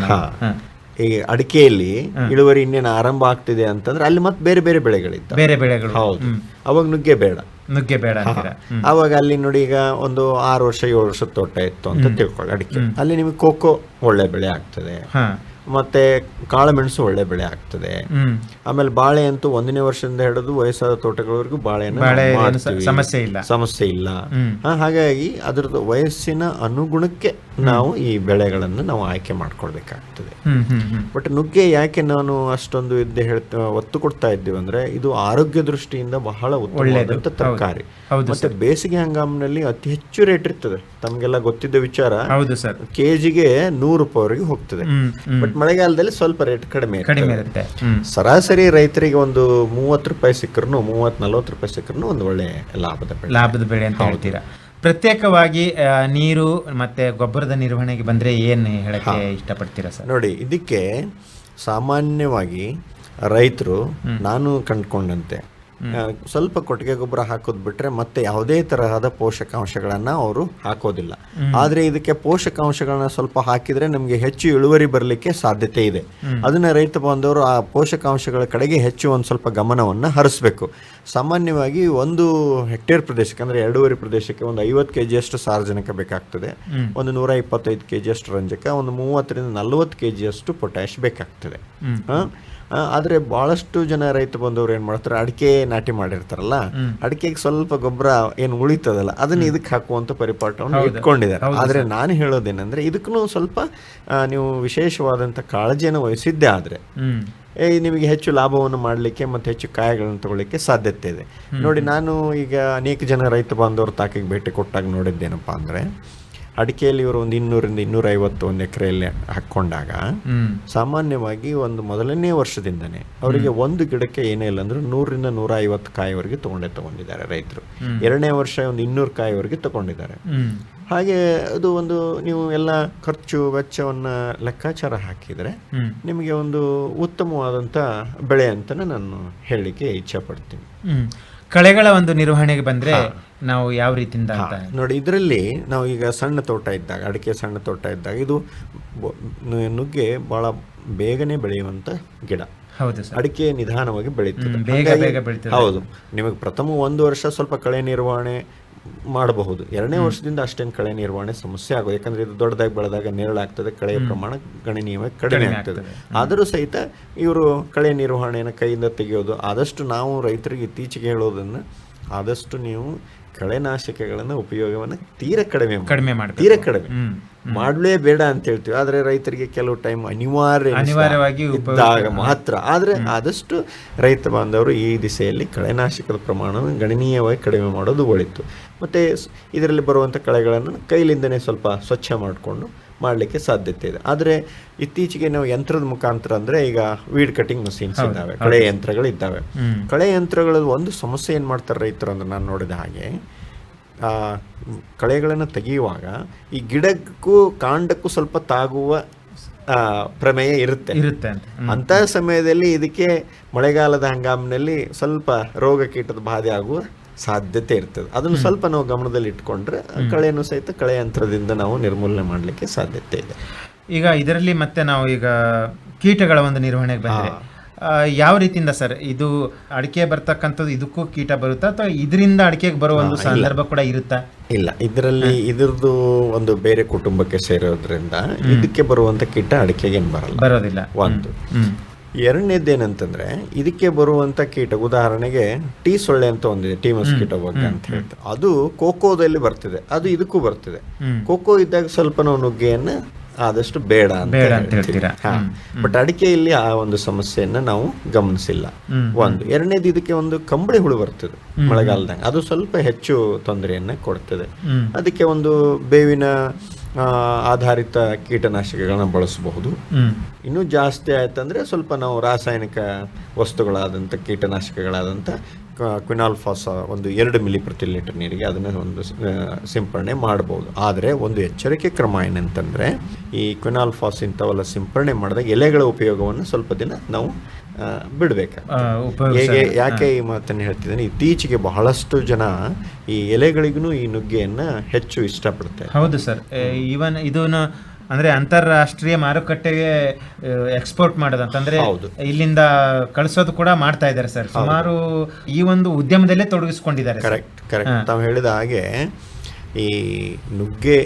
ಈ ಅಡಿಕೆಯಲ್ಲಿ ಇಳುವರಿ ಇನ್ನೇನು ಆರಂಭ ಆಗ್ತಿದೆ ಅಂತಂದ್ರೆ ಅಲ್ಲಿ ಮತ್ತೆ ಬೇರೆ ಬೇರೆ ಬೆಳೆಗಳಿತ್ತು ಬೇರೆ ಬೆಳೆಗಳು. ಹೌದು. ಅವಾಗ ನುಗ್ಗೆ ಬೇಡ. ನುಗ್ಗೆ ಬೇಡ ಅವಾಗ ಅಲ್ಲಿ ನೋಡಿ ಈಗ ಒಂದು ಆರು ವರ್ಷ ಏಳು ವರ್ಷದ ತೋಟ ಇತ್ತು ಅಂತ ತಿಳ್ಕೊಳ್ಳಿ ಅಡಿಕೆ. ಅಲ್ಲಿ ನಿಮಗೆ ಕೋಕೋ ಒಳ್ಳೆ ಬೆಳೆ ಆಗ್ತದೆ. ಮತ್ತೆ ಕಾಳುಮೆಣಸು ಒಳ್ಳೆ ಬೆಳೆ ಆಗ್ತದೆ. ಆಮೇಲೆ ಬಾಳೆ ಅಂತೂ ಒಂದನೇ ವರ್ಷದಿಂದ ಹಿಡಿದು ವಯಸ್ಸಾದ ತೋಟಗಳವರೆಗೂ ಬಾಳೆಯನ್ನು ಸಮಸ್ಯೆ ಇಲ್ಲ. ಸಮಸ್ಯೆ ಇಲ್ಲ. ಹಾಗಾಗಿ ಅದರದ್ದು ವಯಸ್ಸಿನ ಅನುಗುಣಕ್ಕೆ ನಾವು ಈ ಬೆಳೆಗಳನ್ನು ನಾವು ಆಯ್ಕೆ ಮಾಡ್ಕೊಳ್ಬೇಕಾಗ್ತದೆ. ಬಟ್ ನುಗ್ಗೆ ಯಾಕೆ ನಾನು ಅಷ್ಟೊಂದು ಇದ್ದೆ ಹೇಳ್ತಾ ಒತ್ತು ಕೊಡ್ತಾ ಇದ್ದೀವಿ ಅಂದ್ರೆ ಇದು ಆರೋಗ್ಯ ದೃಷ್ಟಿಯಿಂದ ಬಹಳ ಉತ್ತಮವಾದಂತ ತರಕಾರಿ. ಮತ್ತೆ ಬೇಸಿಗೆ ಹಂಗಾಮಿನಲ್ಲಿ ಅತಿ ಹೆಚ್ಚು ರೇಟ್ ಇರ್ತದೆ. ತಮಗೆಲ್ಲ ಗೊತ್ತಿದ್ದ ವಿಚಾರ ಕೆಜಿಗೆ ನೂರು ರೂಪಾಯಿವರೆಗೆ ಹೋಗ್ತದೆ. ಹ್ಮ್ ಬಟ್ ಮಳೆಗಾಲದಲ್ಲಿ ಸ್ವಲ್ಪ ರೇಟ್ ಕಡಿಮೆ. ಕಡಿಮೆ ಇರುತ್ತೆ. ಸರಾಸರಿ ರೈತರಿಗೆ ಒಂದು ಮೂವತ್ತು ರೂಪಾಯಿ ಸಿಕ್ಕರು ಮೂವತ್ ನಲ್ವತ್ತು ರೂಪಾಯಿ ಸಿಕ್ಕರು ಒಂದು ಒಳ್ಳೆ ಲಾಭದ ಬೆಳೆ. ಲಾಭದ ಬೆಳೆ ಅಂತ ಹೇಳ್ತೀರಾ? ಪ್ರತ್ಯೇಕವಾಗಿ ನೀರು ಮತ್ತೆ ಗೊಬ್ಬರದ ನಿರ್ವಹಣೆಗೆ ಬಂದ್ರೆ ಏನು ಹೇಳಕ್ಕೆ ಇಷ್ಟಪಡ್ತೀರಾ ಸರ್? ನೋಡಿ ಇದಕ್ಕೆ ಸಾಮಾನ್ಯವಾಗಿ ರೈತರು ನಾನು ಕಂಡ್ಕೊಂಡಂತೆ. ಸ್ವಲ್ಪ ಕೊಟ್ಟಿಗೆ ಗೊಬ್ಬರ ಹಾಕೋದ್ ಬಿಟ್ರೆ ಮತ್ತೆ ಯಾವುದೇ ತರಹದ ಪೋಷಕಾಂಶಗಳನ್ನ ಅವರು ಹಾಕೋದಿಲ್ಲ. ಆದ್ರೆ ಇದಕ್ಕೆ ಪೋಷಕಾಂಶಗಳನ್ನ ಸ್ವಲ್ಪ ಹಾಕಿದ್ರೆ ನಮಗೆ ಹೆಚ್ಚು ಇಳುವರಿ ಬರಲಿಕ್ಕೆ ಸಾಧ್ಯತೆ ಇದೆ. ಅದನ್ನ ರೈತ ಬಾಂಧವರು ಆ ಪೋಷಕಾಂಶಗಳ ಕಡೆಗೆ ಹೆಚ್ಚು ಒಂದು ಸ್ವಲ್ಪ ಗಮನವನ್ನ ಹರಿಸ್ಬೇಕು. ಸಾಮಾನ್ಯವಾಗಿ ಒಂದು ಹೆಕ್ಟೇರ್ ಪ್ರದೇಶಕ್ಕೆ ಅಂದ್ರೆ ಎರಡೂವರೆ ಪ್ರದೇಶಕ್ಕೆ ಒಂದು ಐವತ್ತು ಕೆ ಜಿಯಷ್ಟು ಸಾರ್ವಜನಿಕ ಬೇಕಾಗ್ತದೆ ಒಂದು ನೂರ ಇಪ್ಪತ್ತೈದು ಕೆ ಜಿಯಷ್ಟು ರಂಜಕ ಒಂದು ಮೂವತ್ತರಿಂದ ನಲವತ್ತು ಕೆ ಜಿಯಷ್ಟು ಪೊಟ್ಯಾಶ್ ಬೇಕಾಗ್ತದೆ ಆದ್ರೆ ಬಹಳಷ್ಟು ಜನ ರೈತ ಬಂದವರು ಏನು ಮಾಡ್ತಾರೆ? ಅಡಿಕೆ ನಾಟಿ ಮಾಡಿರ್ತಾರಲ್ಲ? ಅಡಿಕೆಗೆ ಸ್ವಲ್ಪ ಗೊಬ್ಬರ ಏನು ಉಳಿತದಲ್ಲ ಅದನ್ನ ಇದಕ್ಕೆ ಹಾಕುವಂತ ಪರಿಪಾಠವನ್ನು ಇಟ್ಕೊಂಡಿದ್ದಾರೆ. ಆದರೆ ನಾನು ಹೇಳೋದೇನೆಂದ್ರೆ ಇದಕ್ಕೂ ಸ್ವಲ್ಪ ನೀವು ವಿಶೇಷವಾದಂಥ ಕಾಳಜಿಯನ್ನು ವಹಿಸಿದ್ದೆ ಆದರೆ ಏ, ನಿಮಗೆ ಹೆಚ್ಚು ಲಾಭವನ್ನು ಮಾಡಲಿಕ್ಕೆ ಮತ್ತು ಹೆಚ್ಚು ಕಾಯಗಳನ್ನು ತಗೊಳ್ಳಿಕ್ಕೆ ಸಾಧ್ಯತೆ ಇದೆ. ನೋಡಿ ನಾನು ಈಗ ಅನೇಕ ಜನ ರೈತ ಬಾಂಧವರು ತಾಕಿಗೆ ಭೇಟಿ ಕೊಟ್ಟಾಗ ನೋಡಿದ್ದೇನಪ್ಪ ಅಂದರೆ ಅಡಿಕೆಯಲ್ಲಿ ಇವರು ಒಂದು ಇನ್ನೂರಿಂದ ಇನ್ನೂರೈವತ್ತು ಒಂದು ಎಕರೆಯಲ್ಲಿ ಹಾಕ್ಕೊಂಡಾಗ ಸಾಮಾನ್ಯವಾಗಿ ಒಂದು ಮೊದಲನೇ ವರ್ಷದಿಂದನೇ ಅವರಿಗೆ ಒಂದು ಗಿಡಕ್ಕೆ ಏನೇ ಇಲ್ಲ ಅಂದ್ರೆ ನೂರರಿಂದ ನೂರ ಐವತ್ತು ಕಾಯಿವರೆಗೆ ತಗೊಂಡೇ ತಗೊಂಡಿದ್ದಾರೆ ರೈತರು. ಎರಡನೇ ವರ್ಷ ಒಂದು ಇನ್ನೂರು ಕಾಯಿವರೆಗೆ ತಗೊಂಡಿದ್ದಾರೆ. ಹಾಗೆ ಅದು ಒಂದು ನೀವು ಎಲ್ಲ ಖರ್ಚು ವೆಚ್ಚವನ್ನ ಲೆಕ್ಕಾಚಾರ ಹಾಕಿದರೆ ನಿಮಗೆ ಒಂದು ಉತ್ತಮವಾದಂಥ ಬೆಳೆ ಅಂತಲೇ ನಾನು ಹೇಳಲಿಕ್ಕೆ ಇಚ್ಛೆ ಪಡ್ತೀನಿ. ಕಳೆಗಳ ಒಂದು ನಿರ್ವಹಣೆಗೆ ಬಂದ್ರೆ ನಾವು ಯಾವ ರೀತಿಯಿಂದ ನೋಡಿ ಇದರಲ್ಲಿ ನಾವು ಈಗ ಸಣ್ಣ ತೋಟ ಇದ್ದಾಗ ಅಡಿಕೆ ಸಣ್ಣ ತೋಟ ಇದ್ದಾಗ ಇದು ನುಗ್ಗೆ ಬಹಳ ಬೇಗನೆ ಬೆಳೆಯುವಂತ ಗಿಡ. ಹೌದು ಅಡಿಕೆ ನಿಧಾನವಾಗಿ ಬೆಳೀತದೆ. ಹೌದು. ನಿಮಗೆ ಪ್ರಥಮ ಒಂದು ವರ್ಷ ಸ್ವಲ್ಪ ಕಳೆ ನಿರ್ವಹಣೆ ಮಾಡಬಹುದು. ಎರಡನೇ ವರ್ಷದಿಂದ ಅಷ್ಟೇನು ಕಳೆ ನಿರ್ವಹಣೆ ಸಮಸ್ಯೆ ಆಗೋದು ಯಾಕಂದ್ರೆ ಇದು ದೊಡ್ಡದಾಗಿ ಬೆಳೆದಾಗ ನೆರಳಾಗ್ತದೆ ಕಳೆಯ ಪ್ರಮಾಣ ಗಣನೀಯವಾಗಿ ಕಡಿಮೆ ಆಗ್ತದೆ. ಆದರೂ ಸಹಿತ ಇವರು ಕಳೆ ನಿರ್ವಹಣೆಯನ್ನು ಕೈಯಿಂದ ತೆಗೆಯೋದು ಆದಷ್ಟು ನಾವು ರೈತರಿಗೆ ಇತ್ತೀಚೆಗೆ ಹೇಳೋದನ್ನು ಆದಷ್ಟು ನೀವು ಕಳೆನಾಶಕಗಳನ್ನು ಉಪಯೋಗವನ್ನು ತೀರ ಕಡಿಮೆ. ಕಡಿಮೆ ಮಾಡಿ ತೀರ ಕಡಿಮೆ. ಹ್ಮ್ ಮಾಡಲೇ ಬೇಡ ಅಂತ ಹೇಳ್ತೀವಿ. ಆದ್ರೆ ರೈತರಿಗೆ ಕೆಲವು ಟೈಮ್ ಅನಿವಾರ್ಯ ಅನಿವಾರ್ಯವಾಗಿ ಮಾತ್ರ. ಆದ್ರೆ ಆದಷ್ಟು ರೈತ ಬಾಂಧವರು ಈ ದಿಸೆಯಲ್ಲಿ ಕಳೆನಾಶಕದ ಪ್ರಮಾಣವನ್ನು ಗಣನೀಯವಾಗಿ ಕಡಿಮೆ ಮಾಡೋದು ಒಳಿತು. ಮತ್ತೆ ಇದರಲ್ಲಿ ಬರುವಂತ ಕಳೆಗಳನ್ನು ಕೈಲಿಂದನೇ ಸ್ವಲ್ಪ ಸ್ವಚ್ಛ ಮಾಡಿಕೊಂಡು ಮಾಡಲಿಕ್ಕೆ ಸಾಧ್ಯತೆ ಇದೆ. ಆದರೆ ಇತ್ತೀಚೆಗೆ ನಾವು ಯಂತ್ರದ ಮುಖಾಂತರ ಅಂದರೆ ಈಗ ವೀಡ್ ಕಟಿಂಗ್ ಮಷೀನ್ಸ್ ಇದ್ದಾವೆ ಕಳೆ ಯಂತ್ರಗಳು ಇದ್ದಾವೆ. ಕಳೆ ಯಂತ್ರಗಳಲ್ಲಿ ಒಂದು ಸಮಸ್ಯೆ ಏನು ಮಾಡ್ತಾರೆ ರೈತರು ಅಂದರೆ ನಾನು ನೋಡಿದ ಹಾಗೆ ಆ, ಕಳೆಗಳನ್ನು ತೆಗೆಯುವಾಗ ಈ ಗಿಡಕ್ಕೂ ಕಾಂಡಕ್ಕೂ ಸ್ವಲ್ಪ ತಾಗುವ ಪ್ರಮೇಯ ಇರುತ್ತೆ. ಇರುತ್ತೆ. ಅಂತಹ ಸಮಯದಲ್ಲಿ ಇದಕ್ಕೆ ಮಳೆಗಾಲದ ಹಂಗಾಮಿನಲ್ಲಿ ಸ್ವಲ್ಪ ರೋಗ ಕೀಟದ ಬಾಧೆ ಆಗುವ ಸಾಧ್ಯತೆ ಇರ್ತದೆ. ಅದನ್ನು ಸ್ವಲ್ಪ ನಾವು ಗಮನದಲ್ಲಿ ಇಟ್ಕೊಂಡ್ರೆ ಕಳೆಯನ್ನು ಸಹಿತ ಕಳೆ ಯಂತ್ರದಿಂದ ನಾವು ನಿರ್ಮೂಲನೆ ಮಾಡಲಿಕ್ಕೆ ಸಾಧ್ಯತೆ ಇದೆ. ಈಗ ಇದರಲ್ಲಿ ಮತ್ತೆ ನಾವು ಈಗ ಕೀಟಗಳ ಒಂದು ನಿರ್ವಹಣೆಗೆ ಬಂದರೆ ಯಾವ ರೀತಿಯಿಂದ ಸರ್ ಇದು ಅಡಿಕೆ ಬರ್ತಕ್ಕಂಥದ್ದು ಇದಕ್ಕೂ ಕೀಟ ಬರುತ್ತಾ? ಅಥವಾ ಇದರಿಂದ ಅಡಿಕೆಗೆ ಬರುವ ಒಂದು ಸಂದರ್ಭ ಕೂಡ ಇರುತ್ತಾ? ಇಲ್ಲ ಇದರಲ್ಲಿ ಇದರದ್ದು ಒಂದು ಬೇರೆ ಕುಟುಂಬಕ್ಕೆ ಸೇರೋದ್ರಿಂದ ಇದಕ್ಕೆ ಬರುವಂತ ಕೀಟ ಅಡಿಕೆಗೆ ಬರಲ್ಲ. ಬರೋದಿಲ್ಲ. ಒಂದು. ಎರಡನೇದೇನಂತಂದ್ರೆ ಇದಕ್ಕೆ ಬರುವಂತ ಕೀಟ ಉದಾಹರಣೆಗೆ ಟೀ ಸೊಳ್ಳೆ ಅಂತ ಒಂದಿದೆ ಟೀ ಮಸ್ಕಿಟೋ ಬಗ್ಗೆ ಅಂತ ಹೇಳ್ತಾರೆ. ಅದು ಕೋಕೋದಲ್ಲಿ ಬರ್ತಿದೆ ಅದು ಇದಕ್ಕೂ ಬರ್ತಿದೆ. ಕೋಕೋ ಇದ್ದಾಗ ಸ್ವಲ್ಪ ನಾವು ನುಗ್ಗೆಯನ್ನ ಆದಷ್ಟು ಬೇಡ ಅಂತ ಹೇಳ್ತೀರಾ? ಬಟ್ ಅಡಿಕೆಯಲ್ಲಿ ಆ ಒಂದು ಸಮಸ್ಯೆಯನ್ನ ನಾವು ಗಮನಿಸಿಲ್ಲ. ಒಂದು. ಎರಡನೇದು ಇದಕ್ಕೆ ಒಂದು ಕಂಬಳಿ ಹುಳು ಬರ್ತದೆ ಮಳೆಗಾಲದಾಗ. ಅದು ಸ್ವಲ್ಪ ಹೆಚ್ಚು ತೊಂದರೆಯನ್ನ ಕೊಡ್ತದೆ. ಅದಕ್ಕೆ ಒಂದು ಬೇವಿನ ಆಧಾರಿತ ಕೀಟನಾಶಕಗಳನ್ನ ಬಳಸಬಹುದು. ಇನ್ನೂ ಜಾಸ್ತಿ ಆಯ್ತಂದ್ರೆ ಸ್ವಲ್ಪ ನಾವು ರಾಸಾಯನಿಕ ವಸ್ತುಗಳಾದಂಥ ಕೀಟನಾಶಕಗಳಾದಂಥ ಕ್ವಿನಾಲ್ಫಾಸ ಒಂದು ಎರಡು ಮಿಲಿ ಪ್ರತಿ ಲೀಟರ್ ನೀರಿಗೆ ಅದನ್ನು ಒಂದು ಸಿಂಪರಣೆ ಮಾಡ್ಬೋದು ಆದರೆ ಒಂದು ಎಚ್ಚರಿಕೆ ಕ್ರಮ ಏನಂತಂದರೆ ಈ ಕ್ವಿನಾಲ್ಫಾಸ್ ಇಂಥವೆಲ್ಲ ಸಿಂಪರಣೆ ಮಾಡಿದಾಗ ಎಲೆಗಳ ಉಪಯೋಗವನ್ನು ಸ್ವಲ್ಪ ದಿನ ನಾವು ಬಿಡಬೇಕು. ಹೇಗೆ ಯಾಕೆ ಈ ಮಾತನ್ನು ಹೇಳ್ತಿದ್ದೇನೆ ಇತ್ತೀಚೆಗೆ ಬಹಳಷ್ಟು ಜನ ಈ ಎಲೆಗಳಿಗೂ ಈ ನುಗ್ಗೆಯನ್ನು ಹೆಚ್ಚು ಇಷ್ಟಪಡ್ತಾರೆ. ಹೌದು ಸರ್. ಈವನ್ ಇದನ್ನು ಅಂದ್ರೆ ಅಂತಾರಾಷ್ಟ್ರೀಯ ಮಾರುಕಟ್ಟೆಗೆ ಎಕ್ಸ್ಪೋರ್ಟ್ ಮಾಡೋದು ಅಂತಂದ್ರೆ. ಇಲ್ಲಿಂದ ಕಳಿಸೋದು ಕೂಡ ಮಾಡ್ತಾ ಇದ್ದಾರೆ ಸರ್. ಸುಮಾರು ಈ ಒಂದು ಉದ್ಯಮದಲ್ಲೇ ತೊಡಗಿಸ್ಕೊಂಡಿದ್ದಾರೆ ಕರೆಕ್ಟ್ ಕರೆಕ್ಟ್. ತಾವು ಹೇಳಿದ ಹಾಗೆ ಈ ನುಗ್ಗೆ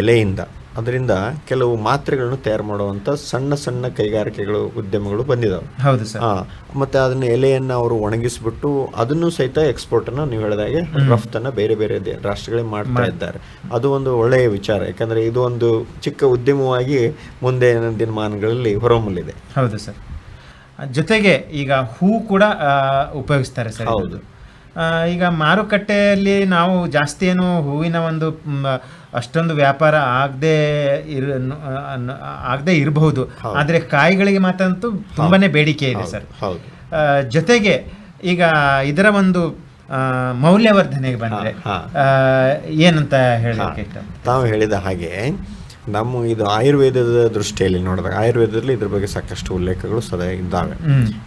ಎಲೆಯಿಂದ ಅದರಿಂದ ಕೆಲವು ಮಾತ್ರೆಗಳನ್ನು ತಯಾರು ಮಾಡುವಂತ ಸಣ್ಣ ಸಣ್ಣ ಕೈಗಾರಿಕೆಗಳು ಉದ್ಯಮಗಳು ಬಂದಿದ್ದಾವೆ ಹೌದು ಸರ್. ಮತ್ತೆ ಅದನ್ನ ಎಲೆಯನ್ನ ಅವರು ಒಣಗಿಸ್ಬಿಟ್ಟು ಅದನ್ನು ಸಹಿತ ಎಕ್ಸ್ಪೋರ್ಟನ್ನು ನೀವು ಹೇಳಿದಾಗೆ ರಫ್ತನ್ನ ಬೇರೆ ಬೇರೆ ರಾಷ್ಟ್ರಗಳಿಗೆ ಮಾಡ್ತಾ ಇದ್ದಾರೆ. ಅದು ಒಂದು ಒಳ್ಳೆಯ ವಿಚಾರ. ಯಾಕಂದ್ರೆ ಇದು ಒಂದು ಚಿಕ್ಕ ಉದ್ಯಮವಾಗಿ ಮುಂದೆ ದಿನಮಾನಗಳಲ್ಲಿ ಹೊರಹೊಮ್ಮಲಿದೆ. ಹೌದು ಸರ್. ಜೊತೆಗೆ ಈಗ ಹೂ ಕೂಡ ಉಪಯೋಗಿಸ್ತಾರೆ ಸರ್ ಹೌದು. ಈಗ ಮಾರುಕಟ್ಟೆಯಲ್ಲಿ ನಾವು ಜಾಸ್ತಿ ಏನು ಹೂವಿನ ಒಂದು ಅಷ್ಟೊಂದು ವ್ಯಾಪಾರ ಆಗದೆ ಇರ ಆಗದೆ ಇರಬಹುದು. ಆದರೆ ಕಾಯಿಗಳಿಗೆ ಮಾತಂತೂ ತುಂಬಾನೇ ಬೇಡಿಕೆ ಇದೆ ಸರ್. ಜೊತೆಗೆ ಈಗ ಇದರ ಒಂದು ಮೌಲ್ಯವರ್ಧನೆಗೆ ಬಂದರೆ ಏನಂತ ಹೇಳಿ ತಾವು ಹೇಳಿದ ಹಾಗೆ ನಮ್ಮ ಇದು ಆಯುರ್ವೇದದ ದೃಷ್ಟಿಯಲ್ಲಿ ನೋಡಿದಾಗ ಆಯುರ್ವೇದದಲ್ಲಿ ಇದ್ರ ಬಗ್ಗೆ ಸಾಕಷ್ಟು ಉಲ್ಲೇಖಗಳು ಸದಾ ಇದ್ದಾವೆ.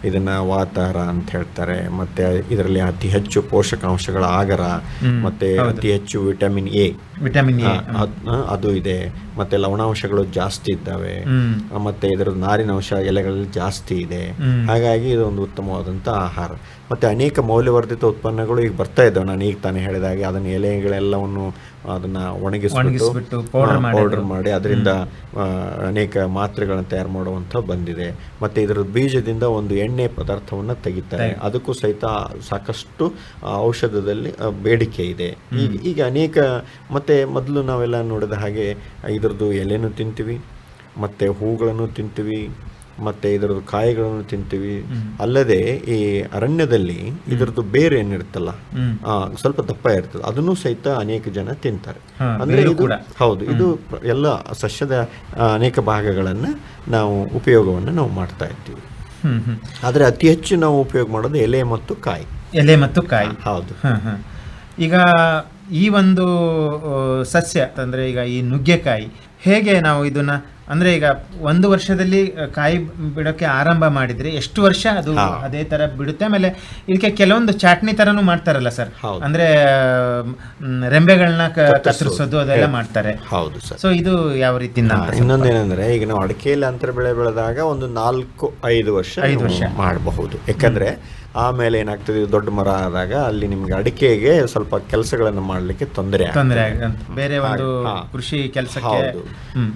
ಇದನ್ನ ವಾತಾರ ಅಂತ ಹೇಳ್ತಾರೆ ಮತ್ತೆ ಇದರಲ್ಲಿ ಅತಿ ಹೆಚ್ಚು ಪೋಷಕಾಂಶಗಳ ಆಗರ ಮತ್ತೆ ಅತಿ ಹೆಚ್ಚು ವಿಟಮಿನ್ ಎ. Vitamin A. ಅದು ಇದೆ. ಮತ್ತೆ ಲವಣಾಂಶಗಳು ಜಾಸ್ತಿ ಇದ್ದಾವೆ. ಮತ್ತೆ ಇದರ ನಾರಿನಾಂಶ ಎಲೆಗಳಲ್ಲಿ ಜಾಸ್ತಿ ಇದೆ. ಹಾಗಾಗಿ ಇದು ಒಂದು ಉತ್ತಮವಾದಂಥ ಆಹಾರ. ಮತ್ತೆ ಅನೇಕ ಮೌಲ್ಯವರ್ಧಿತ ಉತ್ಪನ್ನಗಳು ಈಗ ಬರ್ತಾ ಇದ್ದಾವೆ. ನಾನು ಈಗ ತಾನೇ ಹೇಳಿದ ಹಾಗೆ ಅದನ್ನ ಎಲೆಗಳೆಲ್ಲವನ್ನು ಅದನ್ನ ಒಣಗಿಸ್ಬಿಟ್ಟು. ಪೌಡರ್ ಮಾಡಿ ಅದರಿಂದ ಅನೇಕ ಮಾತ್ರೆಗಳನ್ನು ತಯಾರು ಮಾಡುವಂಥ ಬಂದಿದೆ. ಮತ್ತೆ ಇದರ ಬೀಜದಿಂದ ಒಂದು ಎಣ್ಣೆ ಪದಾರ್ಥವನ್ನು ತೆಗಿತಾರೆ. ಅದಕ್ಕೂ ಸಹಿತ ಸಾಕಷ್ಟು ಔಷಧದಲ್ಲಿ ಬೇಡಿಕೆ ಇದೆ. ಈಗ ಈಗ ಅನೇಕ ಮತ್ತೆ ಮೊದಲು ನಾವೆಲ್ಲ ನೋಡಿದ ಹಾಗೆ ಇದರದ್ದು ಎಲೆನೂ ತಿಂತೀವಿ ಮತ್ತೆ ಹೂಗಳನ್ನು ತಿಂತೀವಿ ಮತ್ತೆ ಇದರದ್ದು ಕಾಯಿಗಳನ್ನು ತಿಂತೀವಿ. ಅಲ್ಲದೆ ಈ ಅರಣ್ಯದಲ್ಲಿ ಇದರದ್ದು ಬೇರೆ ಏನಿರುತ್ತಲ್ಲ. ಸ್ವಲ್ಪ ದಪ್ಪ ಇರ್ತದೆ. ಅದನ್ನು ಸಹಿತ ಅನೇಕ ಜನ ತಿಂತಾರೆ. ಅಂದ್ರೆ ಇದು. ಹೌದು ಇದು ಎಲ್ಲ ಸಸ್ಯದ ಅನೇಕ ಭಾಗಗಳನ್ನ ನಾವು ಉಪಯೋಗವನ್ನು ನಾವು ಮಾಡ್ತಾ ಇರ್ತೀವಿ. ಆದರೆ ಅತಿ ಹೆಚ್ಚು ನಾವು ಉಪಯೋಗ ಮಾಡೋದು ಎಲೆ ಮತ್ತು ಕಾಯಿ. ಎಲೆ ಮತ್ತು ಕಾಯಿ. ಹೌದು. ಈಗ ಈ ಒಂದು ಸಸ್ಯ ಅಂದ್ರೆ ಈಗ ಈ ನುಗ್ಗೆಕಾಯಿ ಹೇಗೆ ನಾವು ಇದನ್ನ ಅಂದ್ರೆ ಈಗ ಒಂದು ವರ್ಷದಲ್ಲಿ ಕಾಯಿ ಬಿಡೋಕೆ ಆರಂಭ ಮಾಡಿದ್ರೆ ಎಷ್ಟು ವರ್ಷ ಅದು ಅದೇ ತರ ಬಿಡುತ್ತೆ? ಆಮೇಲೆ ಇದಕ್ಕೆ ಕೆಲವೊಂದು ಚಾಟ್ನಿ ತರನು ಮಾಡ್ತಾರಲ್ಲ ಸರ್. ಅಂದ್ರೆ ರೆಂಬೆಗಳನ್ನ. ಕತ್ತರಿಸೋದು ಅದೆಲ್ಲ ಮಾಡ್ತಾರೆ. ಹೌದು ಸರ್. ಸೊ ಇದು ಯಾವ ರೀತಿ ಇನ್ನೊಂದು ಏನಂದ್ರೆ ಈಗ ನಾವು ಅಡಿಕೆಯಲ್ಲಿ ಅಂತರ ಬೆಳೆ ಬೆಳೆದಾಗ ಒಂದು ನಾಲ್ಕು ಐದು ವರ್ಷ ಐದು ವರ್ಷ. ಮಾಡಬಹುದು. ಯಾಕಂದ್ರೆ ಆಮೇಲೆ ಏನಾಗ್ತದೆ ದೊಡ್ಡ ಮರ ಆದಾಗ ಅಲ್ಲಿ ನಿಮ್ಗೆ ಅಡಿಕೆಗೆ ಸ್ವಲ್ಪ ಕೆಲಸಗಳನ್ನು ಮಾಡಲಿಕ್ಕೆ ತೊಂದರೆ ಬೇರೆ ಒಂದು ಕೃಷಿ ಕೆಲಸಕ್ಕೆ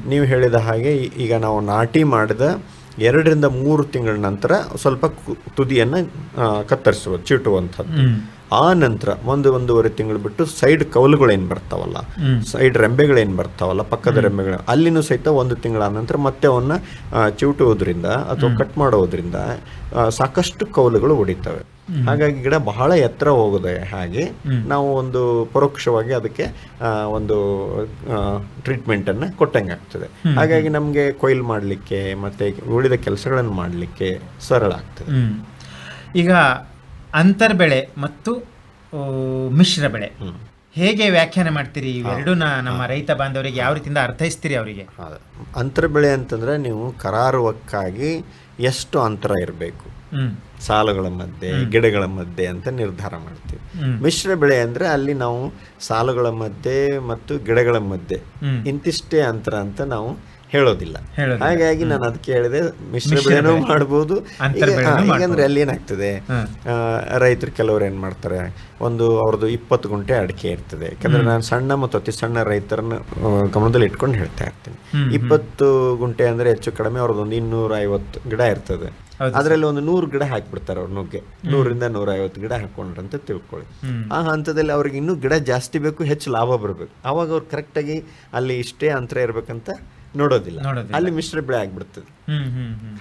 ನೀವು ಹೇಳಿದ ಹಾಗೆ ಈಗ ನಾವು ನಾಟಿ ಮಾಡಿದ ಎರಡರಿಂದ ಮೂರು ತಿಂಗಳ ನಂತರ ಸ್ವಲ್ಪ ತುದಿಯನ್ನು ಕತ್ತರಿಸುವ ಚೀಟುವಂಥದ್ದು. ಆ ನಂತರ ಒಂದು ಒಂದೂವರೆ ತಿಂಗಳು ಬಿಟ್ಟು ಸೈಡ್ ಕೌಲುಗಳೇನು ಬರ್ತಾವಲ್ಲ. ಸೈಡ್ ರೆಂಬೆಗಳೇನು ಬರ್ತಾವಲ್ಲ ಪಕ್ಕದ ರೆಂಬೆಗಳು ಅಲ್ಲಿನೂ ಸಹಿತ ಒಂದು ತಿಂಗಳ ನಂತರ ಮತ್ತೆ ಅವನ್ನ ಚಿವುಟುವುದರಿಂದ ಅಥವಾ ಕಟ್ ಮಾಡೋದ್ರಿಂದ ಸಾಕಷ್ಟು ಕೌಲುಗಳು ಹೊಡಿತವೆ ಹಾಗಾಗಿ ಗಿಡ ಬಹಳ ಎತ್ತರ ಹೋಗದೆ ಹಾಗೆ ನಾವು ಒಂದು ಪರೋಕ್ಷವಾಗಿ ಅದಕ್ಕೆ ಆ, ಒಂದು ಟ್ರೀಟ್ಮೆಂಟ್ ಅನ್ನ ಕೊಟ್ಟಂಗೆ ಆಗ್ತದೆ. ಹಾಗಾಗಿ ನಮಗೆ ಕೊಯ್ಲು ಮಾಡಲಿಕ್ಕೆ ಮತ್ತೆ ಉಳಿದ ಕೆಲಸಗಳನ್ನು ಮಾಡಲಿಕ್ಕೆ ಸರಳ ಆಗ್ತದೆ. ಈಗ ಅಂತರ್ ಬೆಳೆ ಮತ್ತು ಮಿಶ್ರ ಬೆಳೆ. ಹೇಗೆ ವ್ಯಾಖ್ಯಾನ ಮಾಡ್ತೀರಿ ಇವೆರಡೂನ ನಮ್ಮ ರೈತ ಬಾಂಧವರಿಗೆ ಯಾವ ರೀತಿಯಿಂದ ಅರ್ಥೈಸ್ತೀರಿ ಅವರಿಗೆ. ಅಂತರ ಬೆಳೆ ಅಂತಂದ್ರೆ ನೀವು ಕರಾರುವಕ್ಕಾಗಿ ಎಷ್ಟು ಅಂತರ ಇರಬೇಕು. ಸಾಲುಗಳ ಮಧ್ಯೆ ಗಿಡಗಳ ಮಧ್ಯೆ ಅಂತ ನಿರ್ಧಾರ ಮಾಡ್ತೀವಿ. ಮಿಶ್ರ ಬೆಳೆ ಅಂದ್ರೆ ಅಲ್ಲಿ ನಾವು ಸಾಲುಗಳ ಮಧ್ಯೆ ಮತ್ತು ಗಿಡಗಳ ಮಧ್ಯೆ ಇಂತಿಷ್ಟೇ ಅಂತರ ಅಂತ ನಾವು ಹೇಳೋದಿಲ್ಲ. ಹಾಗಾಗಿ ನಾನು ಅದಕ್ಕೆ ಹೇಳಿದೆ ಮಿಶ್ರ ಬೆಳೆನೂ ಮಾಡಬಹುದು ಮಾಡ್ಬೋದು. ಈಗಂದ್ರೆ ಅಲ್ಲಿ ಏನಾಗ್ತದೆ? ಆ, ರೈತರು ಕೆಲವರು ಏನ್ ಮಾಡ್ತಾರೆ? ಒಂದು ಅವ್ರದ್ದು ಇಪ್ಪತ್ತು ಗುಂಟೆ ಅಡಿಕೆ ಇರ್ತದೆ. ಯಾಕಂದ್ರೆ ನಾನು ಸಣ್ಣ ಮತ್ತು ಅತಿ ಸಣ್ಣ ರೈತರನ್ನ ಗಮನದಲ್ಲಿ ಇಟ್ಕೊಂಡು ಹೇಳ್ತಾ ಇರ್ತೀನಿ. ಇಪ್ಪತ್ತು ಗುಂಟೆ ಅಂದ್ರೆ ಹೆಚ್ಚು ಕಡಿಮೆ ಅವ್ರದ್ದು ಒಂದು ಇನ್ನೂರ ಐವತ್ತು ಗಿಡ ಇರ್ತದೆ. ಅದರಲ್ಲಿ ಒಂದು ನೂರು ಗಿಡ ಹಾಕ್ಬಿಡ್ತಾರೆ ಅವ್ರ ನುಗ್ಗೆ. ನೂರಿಂದ ನೂರ ಐವತ್ತು ಗಿಡ ಹಾಕೊಂಡ್ರ ಅಂತ ತಿಳ್ಕೊಳ್ಳಿ ಆ ಹಂತದಲ್ಲಿ ಅವ್ರಿಗೆ ಇನ್ನೂ ಗಿಡ ಜಾಸ್ತಿ ಬೇಕು ಹೆಚ್ಚು ಲಾಭ ಬರಬೇಕು. ಅವಾಗ ಅವ್ರು ಕರೆಕ್ಟಾಗಿ ಅಲ್ಲಿ ಇಷ್ಟೇ ಅಂತರ ಇರ್ಬೇಕಂತ ನೋಡೋದಿಲ್ಲ. ಅಲ್ಲಿ ಮಿಶ್ರ ಬೆಳೆ ಆಗ್ಬಿಡ್ತದೆ.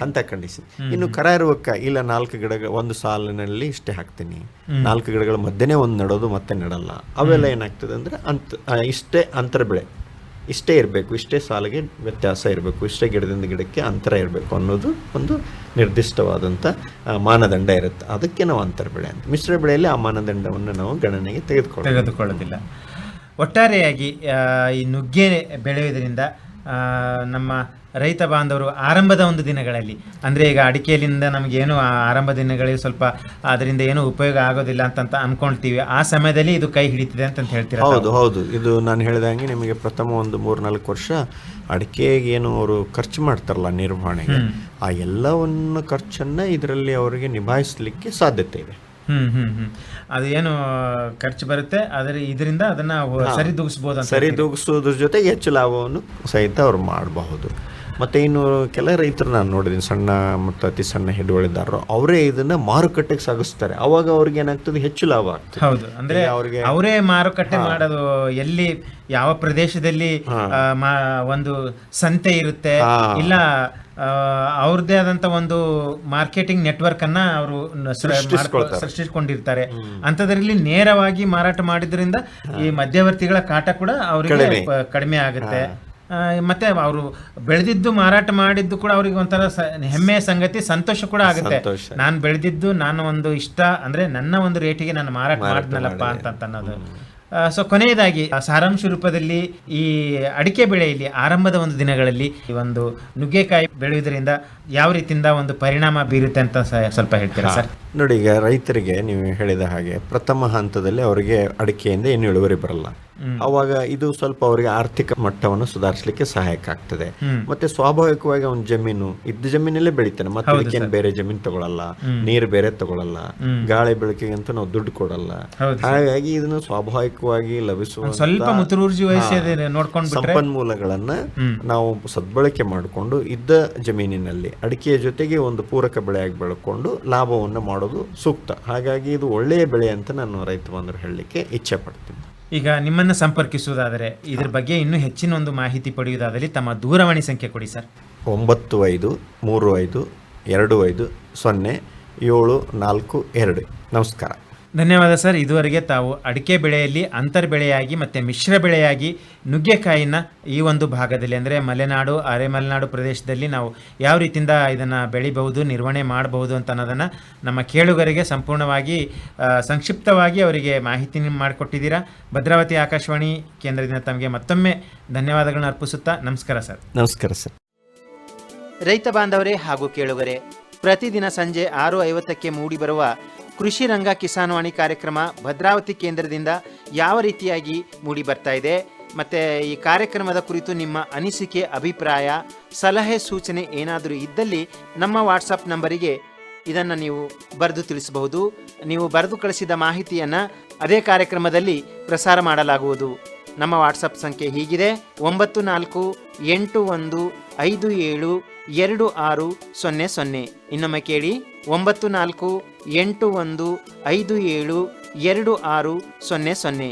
ಅಂತ ಕಂಡೀಷನ್ ಇನ್ನು ಕರ ಇರುವಕ್ಕ ಇಲ್ಲ ನಾಲ್ಕು ಗಿಡ ಒಂದು ಸಾಲಿನಲ್ಲಿ ಇಷ್ಟೇ ಹಾಕ್ತೀನಿ. ನಾಲ್ಕು ಗಿಡಗಳ ಮಧ್ಯನೇ ಒಂದು ನೆಡೋದು ಮತ್ತೆ ನೆಡಲ್ಲ. ಅವೆಲ್ಲ ಏನಾಗ್ತದೆ ಅಂದ್ರೆ ಅಂತ ಇಷ್ಟೇ ಅಂತರ ಬೆಳೆ. ಇಷ್ಟೇ ಇರಬೇಕು ಇಷ್ಟೇ ಸಾಲಿಗೆ ವ್ಯತ್ಯಾಸ ಇರಬೇಕು ಇಷ್ಟೇ ಗಿಡದಿಂದ ಗಿಡಕ್ಕೆ ಅಂತರ ಇರಬೇಕು ಅನ್ನೋದು ಒಂದು ನಿರ್ದಿಷ್ಟವಾದಂಥ ಮಾನದಂಡ ಇರುತ್ತೆ. ಅದಕ್ಕೆ ನಾವು ಅಂತರ ಬೆಳೆ ಅಂತ. ಮಿಶ್ರ ಬೆಳೆಯಲ್ಲಿ ಆ ಮಾನದಂಡವನ್ನು ನಾವು ಗಣನೆಗೆ ತೆಗೆದುಕೊಳ್ಳೋದು ತೆಗೆದುಕೊಳ್ಳೋದಿಲ್ಲ. ಒಟ್ಟಾರೆಯಾಗಿ ಈ ನುಗ್ಗೆ ಬೆಳೆಯುವುದರಿಂದ ಆ, ನಮ್ಮ ರೈತ ಬಾಂಧವರು ಆರಂಭದ ಒಂದು ದಿನಗಳಲ್ಲಿ ಅಂದರೆ ಈಗ ಅಡಿಕೆಯಲ್ಲಿಂದ ನಮಗೇನು ಆ ಆರಂಭ ದಿನಗಳಿಗೆ ಸ್ವಲ್ಪ ಅದರಿಂದ ಏನು ಉಪಯೋಗ ಆಗೋದಿಲ್ಲ ಅಂತಂತ ಅನ್ಕೊಳ್ತೀವಿ. ಆ ಸಮಯದಲ್ಲಿ ಇದು ಕೈ ಹಿಡಿತಿದೆ ಅಂತ ಹೇಳ್ತೀರ ಹೌದು ಹೌದು. ಇದು ನಾನು ಹೇಳಿದಂಗೆ ನಿಮಗೆ ಪ್ರಥಮ ಒಂದು ಮೂರ್ನಾಲ್ಕು ವರ್ಷ ಅಡಿಕೆಗೆ ಏನು ಅವರು ಖರ್ಚು ಮಾಡ್ತಾರಲ್ಲ ನಿರ್ವಹಣೆಗೆ. ಆ ಎಲ್ಲವನ್ನು ಖರ್ಚನ್ನು ಇದರಲ್ಲಿ ಅವರಿಗೆ ನಿಭಾಯಿಸಲಿಕ್ಕೆ ಸಾಧ್ಯತೆ ಇದೆ. ಹ್ಮ್ ಹ್ಮ್ ಹ್ಮ್. ಅದು ಏನು ಖರ್ಚು ಬರುತ್ತೆ ಆದರೆ ಇದರಿಂದ ಅದನ್ನ ಸರಿದೂಗಿಸ್ಬೋದು ಸರಿದೂಗಿಸೋದ್ರ ಜೊತೆ ಹೆಚ್ಚು ಲಾಭವನ್ನು ಸಹಿತ ಅವ್ರು ಮಾಡಬಹುದು. ಮತ್ತೆ ಇನ್ನು ಕೆಲ ರೈತರು ನಾನು ನೋಡಿದ್ದೀನಿ ಸಣ್ಣ ಮತ್ತು ಅತಿ ಸಣ್ಣ ಹಿಡುವಳಿದಾರರು ಅವರೇ ಇದನ್ನ ಮಾರುಕಟ್ಟೆಗೆ ಸಾಗಿಸ್ತಾರೆ. ಅವಾಗ ಅವ್ರಿಗೆ ಏನಾಗ್ತದೆ? ಹೆಚ್ಚು ಲಾಭ ಆಗ್ತದೆ. ಹೌದು. ಅಂದ್ರೆ ಅವ್ರಿಗೆ ಅವರೇ ಮಾರುಕಟ್ಟೆ ಮಾಡೋದು ಎಲ್ಲಿ ಯಾವ ಪ್ರದೇಶದಲ್ಲಿ ಒಂದು ಸಂತೆ ಇರುತ್ತೆ. ಇಲ್ಲ ಅವ್ರದ್ದೇ ಆದಂತ ಒಂದು ಮಾರ್ಕೆಟಿಂಗ್ ನೆಟ್ವರ್ಕ್ ಅನ್ನ ಅವರು ಸೃಷ್ಟಿಸ್ಕೊಳ್ತಾರೆ. ಸೃಷ್ಟಿಸಿಕೊಂಡಿರ್ತಾರೆ. ಅಂತದ್ರಲ್ಲಿ ನೇರವಾಗಿ ಮಾರಾಟ ಮಾಡಿದ್ರಿಂದ ಈ ಮಧ್ಯವರ್ತಿಗಳ ಕಾಟ ಕೂಡ ಅವರಿಗೆ ಕಡಿಮೆ. ಆಗುತ್ತೆ. ಮತ್ತೆ ಅವರು ಬೆಳೆದಿದ್ದು ಮಾರಾಟ ಮಾಡಿದ್ದು ಕೂಡ ಅವ್ರಿಗೆ ಒಂಥರ ಹೆಮ್ಮೆಯ ಸಂಗತಿ ಸಂತೋಷ ಕೂಡ ಆಗುತ್ತೆ. ನಾನು ಬೆಳೆದಿದ್ದು ನಾನು ಒಂದು ಇಷ್ಟ ಅಂದ್ರೆ ನನ್ನ ಒಂದು ರೇಟಿಗೆ ನಾನು ಮಾರಾಟ ಮಾಡಿದ್ನಲ್ಲಪ್ಪ ಅಂತ ಅಂತ ಅನ್ನೋದು ಸೊ ಕೊನೆಯದಾಗಿ ಸಾರಾಂಶ ರೂಪದಲ್ಲಿ ಈ ಅಡಿಕೆ ಬೆಳೆಯಲ್ಲಿ ಆರಂಭದ ಒಂದು ದಿನಗಳಲ್ಲಿ ಈ ಒಂದು ನುಗ್ಗೆಕಾಯಿ ಬೆಳೆಯುವುದರಿಂದ ಯಾವ ರೀತಿಯಿಂದ ಒಂದು ಪರಿಣಾಮ ಬೀರುತ್ತೆ ಅಂತ ಸ್ವಲ್ಪ ಹೇಳ್ತೀರಾ ಸರ್? ನೋಡಿ ಈಗ ರೈತರಿಗೆ ನೀವು ಹೇಳಿದ ಹಾಗೆ ಪ್ರಥಮ ಹಂತದಲ್ಲಿ ಅವರಿಗೆ ಅಡಿಕೆಯಿಂದ ಏನು ಇಳುವರಿ ಬರಲ್ಲ. ಅವಾಗ ಇದು ಸ್ವಲ್ಪ ಅವರಿಗೆ ಆರ್ಥಿಕ ಮಟ್ಟವನ್ನು ಸುಧಾರಿಸಲಿಕ್ಕೆ ಸಹಾಯಕ ಆಗ್ತದೆ. ಮತ್ತೆ ಸ್ವಾಭಾವಿಕವಾಗಿ ಅವ್ನ ಜಮೀನು ಇದ್ದ ಜಮೀನಲ್ಲೇ ಬೆಳಿತಾನೆ. ಮತ್ತೆ ಅದಕ್ಕೇನು ಬೇರೆ ಜಮೀನು ತಗೊಳಲ್ಲ ನೀರು ಬೇರೆ ತಗೊಳಲ್ಲ ಗಾಳಿ ಬೆಳಕಿಗಂತೂ ನಾವು ದುಡ್ಡು ಕೊಡಲ್ಲ. ಹಾಗಾಗಿ ಇದನ್ನು ಸ್ವಾಭಾವಿಕವಾಗಿ ಲಭಿಸುವ ಸಂಪನ್ಮೂಲಗಳನ್ನ ನಾವು ಸದ್ಬಳಕೆ ಮಾಡಿಕೊಂಡು ಇದ್ದ ಜಮೀನಿನಲ್ಲಿ ಅಡಿಕೆಯ ಜೊತೆಗೆ ಒಂದು ಪೂರಕ ಬೆಳೆಯಾಗಿ ಬೆಳ್ಕೊಂಡು ಲಾಭವನ್ನು ಮಾಡೋದು ಸೂಕ್ತ. ಹಾಗಾಗಿ ಇದು ಒಳ್ಳೆಯ ಬೆಳೆ ಅಂತ ನಾನು ರೈತ ಬಂದರು ಹೇಳಲಿಕ್ಕೆ ಇಚ್ಛೆ ಪಡ್ತೀನಿ. ಈಗ ನಿಮ್ಮನ್ನ ಸಂಪರ್ಕಿಸುವುದಾದರೆ ಇದರ ಬಗ್ಗೆ ಇನ್ನೂ ಹೆಚ್ಚಿನ ಒಂದು ಮಾಹಿತಿ ಪಡೆಯುವುದಾದಲ್ಲಿ ತಮ್ಮ ದೂರವಾಣಿ ಸಂಖ್ಯೆ ಕೊಡಿ ಸರ್. ಒಂಬತ್ತು ಐದು, ಮೂರು ಐದು, ಎರಡು ಐದು, ಸೊನ್ನೆ, ಏಳು ನಾಲ್ಕು ಎರಡು. ನಮಸ್ಕಾರ. ಧನ್ಯವಾದ ಸರ್. ಇದುವರೆಗೆ ತಾವು ಅಡಿಕೆ ಬೆಳೆಯಲ್ಲಿ ಅಂತರ್ ಬೆಳೆಯಾಗಿ ಮತ್ತು ಮಿಶ್ರ ಬೆಳೆಯಾಗಿ ನುಗ್ಗೆಕಾಯಿನ ಈ ಒಂದು ಭಾಗದಲ್ಲಿ ಅಂದರೆ ಮಲೆನಾಡು ಅರೆ ಮಲೆನಾಡು ಪ್ರದೇಶದಲ್ಲಿ ನಾವು ಯಾವ ರೀತಿಯಿಂದ ಇದನ್ನು ಬೆಳಿಬಹುದು ನಿರ್ವಹಣೆ ಮಾಡಬಹುದು ಅಂತ ಅನ್ನೋದನ್ನು ನಮ್ಮ ಕೇಳುಗರಿಗೆ ಸಂಪೂರ್ಣವಾಗಿ ಸಂಕ್ಷಿಪ್ತವಾಗಿ ಅವರಿಗೆ ಮಾಹಿತಿ ಮಾಡಿಕೊಟ್ಟಿದ್ದೀರಾ. ಭದ್ರಾವತಿ ಆಕಾಶವಾಣಿ ಕೇಂದ್ರದಿಂದ ತಮಗೆ ಮತ್ತೊಮ್ಮೆ ಧನ್ಯವಾದಗಳನ್ನು ಅರ್ಪಿಸುತ್ತಾ ನಮಸ್ಕಾರ ಸರ್. ನಮಸ್ಕಾರ ಸರ್. ರೈತ ಬಾಂಧವರೇ ಹಾಗೂ ಕೇಳುಗರೇ ಪ್ರತಿದಿನ ಸಂಜೆ ಆರು ಐವತ್ತಕ್ಕೆ ಮೂಡಿಬರುವ ಕೃಷಿ ರಂಗ ಕಿಸಾನ್ವಾಣಿ ಕಾರ್ಯಕ್ರಮ ಭದ್ರಾವತಿ ಕೇಂದ್ರದಿಂದ ಯಾವ ರೀತಿಯಾಗಿ ಮೂಡಿ ಬರ್ತಾ ಇದೆ? ಮತ್ತು ಈ ಕಾರ್ಯಕ್ರಮದ ಕುರಿತು ನಿಮ್ಮ ಅನಿಸಿಕೆ, ಅಭಿಪ್ರಾಯ, ಸಲಹೆ, ಸೂಚನೆ ಏನಾದರೂ ಇದ್ದಲ್ಲಿ ನಮ್ಮ ವಾಟ್ಸಪ್ ನಂಬರಿಗೆ ಇದನ್ನು ನೀವು ಬರೆದು ತಿಳಿಸಬಹುದು. ನೀವು ಬರೆದು ಕಳಿಸಿದ ಮಾಹಿತಿಯನ್ನು ಅದೇ ಕಾರ್ಯಕ್ರಮದಲ್ಲಿ ಪ್ರಸಾರ ಮಾಡಲಾಗುವುದು. ನಮ್ಮ ವಾಟ್ಸಪ್ ಸಂಖ್ಯೆ ಹೀಗಿದೆ. ಒಂಬತ್ತು ನಾಲ್ಕು, ಎಂಟು ಒಂದು, ಐದು ಏಳು, ಎರಡು ಆರು, ಸೊನ್ನೆ ಸೊನ್ನೆ. ಇನ್ನೊಮ್ಮೆ ಕೇಳಿ. ಒಂಬತ್ತು ನಾಲ್ಕು ಎಂಟು ಒಂದು ಐದು ಏಳು ಎರಡು ಆರು ಸೊನ್ನೆ ಸೊನ್ನೆ.